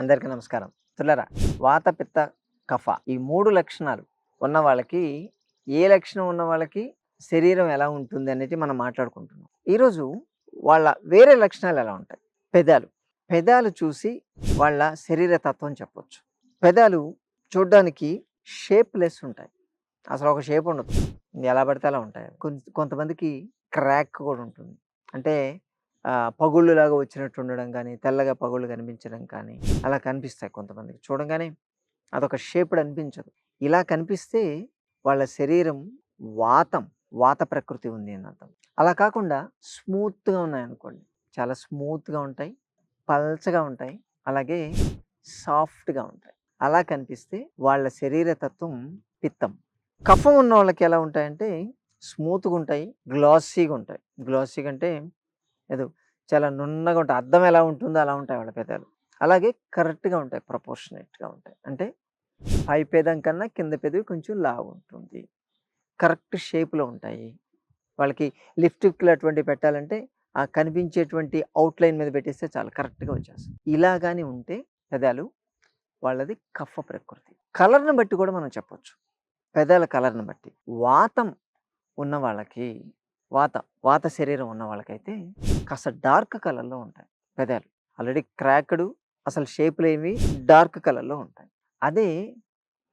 అందరికీ నమస్కారం. తులరా వాత పిత్త కఫ ఈ మూడు లక్షణాలు ఉన్న వాళ్ళకి ఏ లక్షణం ఉన్న వాళ్ళకి శరీరం ఎలా ఉంటుంది అనేది మనం మాట్లాడుకుంటున్నాం. ఈరోజు వాళ్ళ వేరే లక్షణాలు ఎలా ఉంటాయి? పెదాలు. పెదాలు చూసి వాళ్ళ శరీర తత్వం చెప్పొచ్చు. పెదాలు చూడడానికి షేప్లెస్ ఉంటాయి. అసలు ఒక షేప్ ఉండదు. ఎలా పడితే అలా ఉంటాయి. కొంత- కొంతమందికి క్రాక్ కూడా ఉంటుంది. అంటే పగుళ్ళులాగా వచ్చినట్టు ఉండడం కానీ తెల్లగా పగుళ్ళు కనిపించడం కానీ అలా కనిపిస్తాయి కొంతమందికి. చూడగానే అదొక షేప్డ్ అనిపించదు. ఇలా కనిపిస్తే వాళ్ళ శరీరం వాతం వాత ప్రకృతి ఉంది అని అర్థం. అలా కాకుండా స్మూత్గా ఉన్నాయనుకోండి. చాలా స్మూత్గా ఉంటాయి పల్చగా ఉంటాయి అలాగే సాఫ్ట్గా ఉంటాయి. అలా కనిపిస్తే వాళ్ళ శరీర తత్వం పిత్తం. కఫం ఉన్న వాళ్ళకి ఎలా ఉంటాయంటే స్మూత్గా ఉంటాయి గ్లాసీగా ఉంటాయి. గ్లాసీగా అంటే ఏదో చాలా నున్నగా ఉంటాయి. అర్థం ఎలా ఉంటుందో అలా ఉంటాయి వాళ్ళ పెదాలు. అలాగే కరెక్ట్గా ఉంటాయి. ప్రపోర్షనేట్గా ఉంటాయి. అంటే పై పేదం కన్నా కింద పెదవి కొంచెం లావు ఉంటుంది. కరెక్ట్ షేప్లో ఉంటాయి. వాళ్ళకి లిప్స్టిక్లు అటువంటి పెట్టాలంటే ఆ కనిపించేటువంటి అవుట్లైన్ మీద పెట్టేస్తే చాలా కరెక్ట్గా వచ్చేస్తుంది ఇలా కానీ ఉంటే పెదాలు వాళ్ళది కఫ ప్రకృతి. కలర్ని బట్టి కూడా మనం చెప్పొచ్చు. పెదాల కలర్ని బట్టి. వాతం ఉన్న వాళ్ళకి వాత వాత శరీరం ఉన్న వాళ్ళకైతే కాస్త డార్క్ కలర్లో ఉంటాయి పెదాలు. ఆల్రెడీ క్రాక్డ్ అసలు షేప్లు ఏమి డార్క్ కలర్లో ఉంటాయి. అదే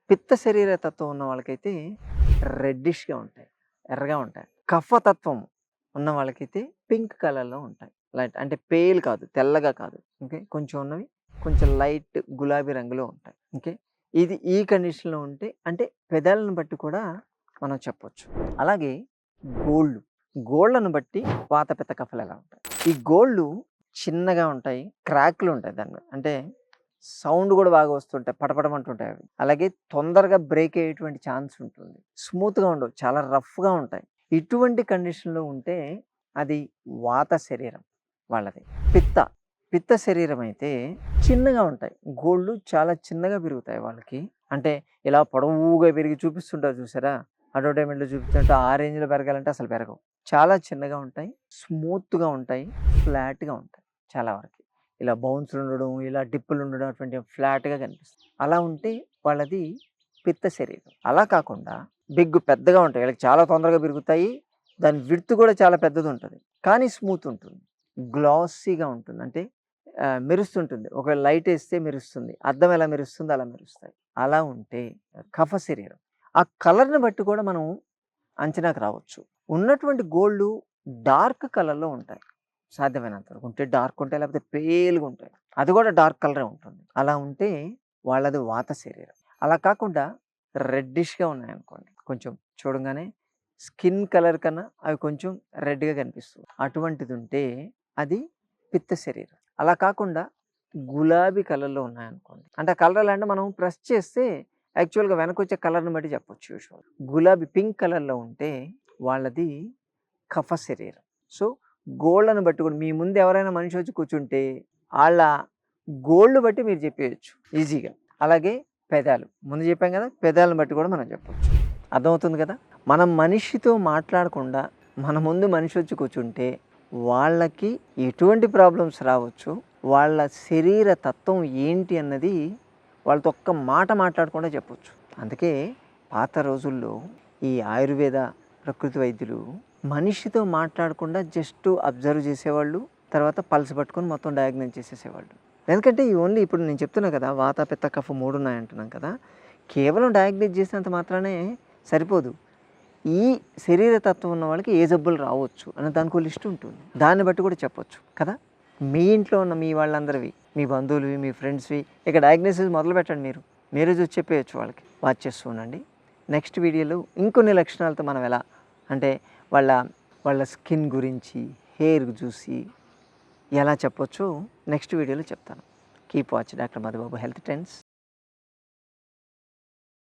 పిత్త శరీర తత్వం ఉన్న వాళ్ళకైతే రెడ్డిష్గా ఉంటాయి ఎర్రగా ఉంటాయి. కఫతత్వం ఉన్న వాళ్ళకైతే పింక్ కలర్లో ఉంటాయి. లైట్ అంటే పేల్ కాదు తెల్లగా కాదు. ఓకే కొంచెం ఉన్నవి కొంచెం లైట్ గులాబీ రంగులో ఉంటాయి. ఓకే ఇది ఈ కండిషన్లో ఉంటే అంటే పెదాలను బట్టి కూడా మనం చెప్పొచ్చు. అలాగే గోల్డ్ గోళ్ళను బట్టి వాత పిత్త కఫలు ఎలా ఉంటాయి? ఈ గోళ్ళు చిన్నగా ఉంటాయి క్రాక్లు ఉంటాయి దాని అంటే సౌండ్ కూడా బాగా వస్తుంటాయి పటపటమంటుంటాయి అవి. అలాగే తొందరగా బ్రేక్ అయ్యేటువంటి ఛాన్స్ ఉంటుంది. స్మూత్గా ఉండవు చాలా రఫ్గా ఉంటాయి. ఇటువంటి కండిషన్లో ఉంటే అది వాత శరీరం వాళ్ళది. పిత్త పిత్త శరీరం అయితే చిన్నగా ఉంటాయి. గోళ్ళు చాలా చిన్నగా పెరుగుతాయి వాళ్ళకి. అంటే ఇలా పొడవుగా పెరిగి చూపిస్తుంటారు చూసారా? అడ్వర్టైజ్మెంట్లో చూపిస్తుంటే ఆ రేంజ్లో పెరగాలంటే అసలు పెరగవు. చాలా చిన్నగా ఉంటాయి. స్మూత్గా ఉంటాయి. ఫ్లాట్గా ఉంటాయి చాలా వరకు. ఇలా బౌన్స్లు ఉండడం ఇలా డిప్పులు ఉండడం అటువంటి ఫ్లాట్గా కనిపిస్తుంది అలా ఉంటే వాళ్ళది పిత్త శరీరం. అలా కాకుండా బిగ్ పెద్దగా ఉంటాయి. వీళ్ళకి చాలా తొందరగా పెరుగుతాయి. దాని విడుతు కూడా చాలా పెద్దది ఉంటుంది. కానీ స్మూత్ ఉంటుంది. గ్లాసీగా ఉంటుంది. అంటే మెరుస్తుంటుంది. ఒక లైట్ వేస్తే మెరుస్తుంది. అద్దం ఎలా మెరుస్తుందో అలా మెరుస్తాయి. అలా ఉంటే కఫ శరీరం. ఆ కలర్ని బట్టి కూడా మనం అంచనాకు రావచ్చు. ఉన్నటువంటి గోల్డ్ డార్క్ కలర్లో ఉంటాయి. సాధ్యమైనంత వరకు. ఉంటే డార్క్ ఉంటాయి లేకపోతే పేలుగా ఉంటాయి. అది కూడా డార్క్ కలరే ఉంటుంది. అలా ఉంటే వాళ్ళది వాత శరీరం. అలా కాకుండా రెడ్డిష్గా ఉన్నాయనుకోండి. కొంచెం చూడగానే స్కిన్ కలర్ కన్నా అవి కొంచెం రెడ్గా కనిపిస్తుంది అటువంటిది ఉంటే అది పిత్త శరీరం. అలా కాకుండా గులాబీ కలర్లో ఉన్నాయనుకోండి. అంటే ఆ కలర్ అంటే మనం ప్రెస్ చేస్తే యాక్చువల్గా వెనక వచ్చే కలర్ని బట్టి చెప్పొచ్చు యూజువల్. గులాబీ పింక్ కలర్లో ఉంటే వాళ్ళది కఫ శరీరం. సో గోల్డ్ని బట్టి కూడా మీ ముందు ఎవరైనా మనిషి వచ్చి కూర్చుంటే వాళ్ళ గోల్డ్ బట్టి మీరు చెప్పేయచ్చు ఈజీగా. అలాగే పెదాలు. ముందు చెప్పాం కదా పెదాలను బట్టి కూడా మనం చెప్పవచ్చు అర్థమవుతుంది కదా? మనం మనిషితో మాట్లాడకుండా మన ముందు మనిషి వచ్చి కూర్చుంటే వాళ్ళకి ఎటువంటి ప్రాబ్లమ్స్ రావచ్చు వాళ్ళ శరీర తత్వం ఏంటి అన్నది వాళ్ళతో ఒక్క మాట మాట్లాడకుండా చెప్పొచ్చు. అందుకే పాత రోజుల్లో ఈ ఆయుర్వేద ప్రకృతి వైద్యులు మనిషితో మాట్లాడకుండా జస్ట్ అబ్జర్వ్ చేసేవాళ్ళు తర్వాత పల్స్ పట్టుకొని మొత్తం డయాగ్నైజ్ చేసేసేవాళ్ళు. ఎందుకంటే ఈ ఓన్లీ ఇప్పుడు నేను చెప్తున్నా కదా వాత పిత్త కఫ మూడు ఉన్నాయంటున్నాం కదా కేవలం డయాగ్నైజ్ చేసినంత మాత్రమే సరిపోదు. ఈ శరీర తత్వం ఉన్న వాళ్ళకి ఏ జబ్బులు రావచ్చు అనే దానికి ఒక లిస్ట్ ఉంటుంది. దాన్ని బట్టి కూడా చెప్పొచ్చు కదా. మీ ఇంట్లో ఉన్న మీ వాళ్ళందరివి మీ బంధువులవి మీ ఫ్రెండ్స్వి ఇక డయాగ్నోసిస్ మొదలు పెట్టండి మీరు. మీరే చూసి చెప్పేయచ్చు వాళ్ళకి. వాచ్ చేస్తూ ఉండండి. నెక్స్ట్ వీడియోలో ఇంకొన్ని లక్షణాలతో మనం ఎలా అంటే వాళ్ళ వాళ్ళ స్కిన్ గురించి హెయిర్ చూసి ఎలా చెప్పొచ్చో నెక్స్ట్ వీడియోలో చెప్తాను. Keep watch doctor Madhubabu health trends